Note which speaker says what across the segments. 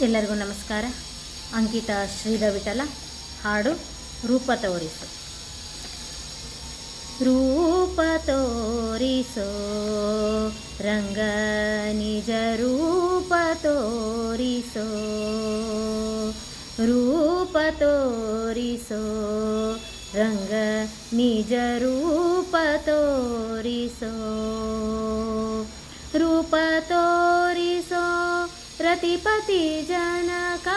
Speaker 1: ಎಲ್ಲರಿಗೂ ನಮಸ್ಕಾರ. ಅಂಕಿತ ಶ್ರೀಧ ವಿಠಲ ಹಾಡು ರೂಪ ತೋರಿಸು. ರೂಪ ತೋರಿಸೋ, ರಂಗ ನಿಜ ರೂಪ ತೋರಿಸೋ. ರೂಪ ತೋರಿಸೋ, ರಂಗ ನಿಜ ರೂಪ ತೋರಿಸೋ. ರತಿಪತಿ ಜನಕ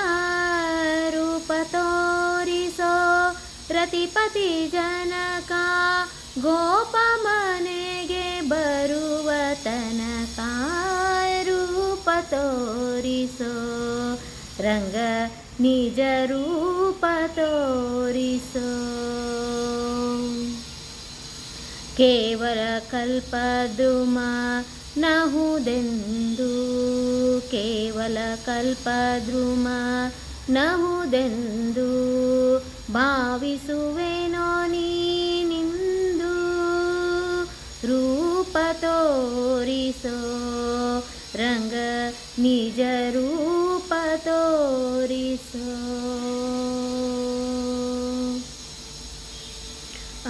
Speaker 1: ರೂಪ ತೋರಿಸೋ, ಪ್ರತಿಪತಿ ಜನಕ ಗೋಪ ಮನೆಗೆ ಬರುವ ತನಕ ರೂಪ ತೋರಿಸೋ, ರಂಗ ನಿಜ ರೂಪ ತೋರಿಸೋ. ಕೇವಲ ಕಲ್ಪದ್ರುಮ ನಹುದೆಂದು ಕೇವಲ ಕಲ್ಪದ್ರುಮ ನಹುದೆಂದು ಭಾವಿಸುವೆನೋ ನೀನಿಂದು ರೂಪ ತೋರಿಸೋ ರಂಗ ನಿಜ ರೂಪ ತೋರಿಸೋ.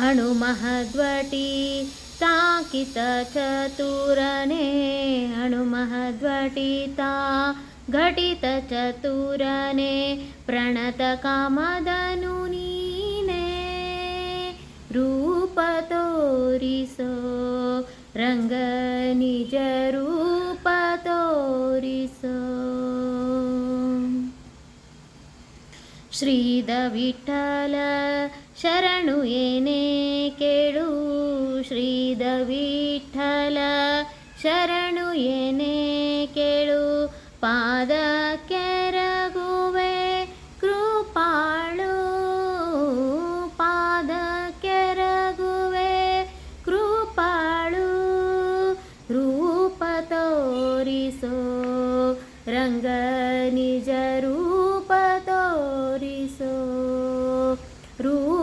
Speaker 1: ಅಣುಮಹದ್ವಟಿ ತಾಕಿತ ಚತುರನೇ ಅಣುಮಹದ್ವಟಿತಾ. ಘಟಿತ ಚತುರನೇ ಪ್ರಣತ ಕಾಮದನು ನೀನೇ. ರೂಪ ತೋರಿಸೋ ರಂಗ ನಿಜ ರೂಪ ತೋರಿಸೋ. ಶ್ರೀದ ವಿಠಲ ಶರಣು ಏನೇ ಕೇಳು. ಶ್ರೀದ ಶರಣು ಏನೇ ಕೇಳು. ಪಾದ ಕೆರಗುವೆ ಕೃಪಾಳು. ಪಾದ ಕೆರಗುವೆ ಕೃಪಾಳು. ರೂಪ ತೋರಿಸೋ, ರಂಗ ನಿಜ ರೂಪ ತೋರಿಸೋ. ರೂಪ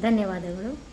Speaker 1: ಧನ್ಯವಾದಗಳು.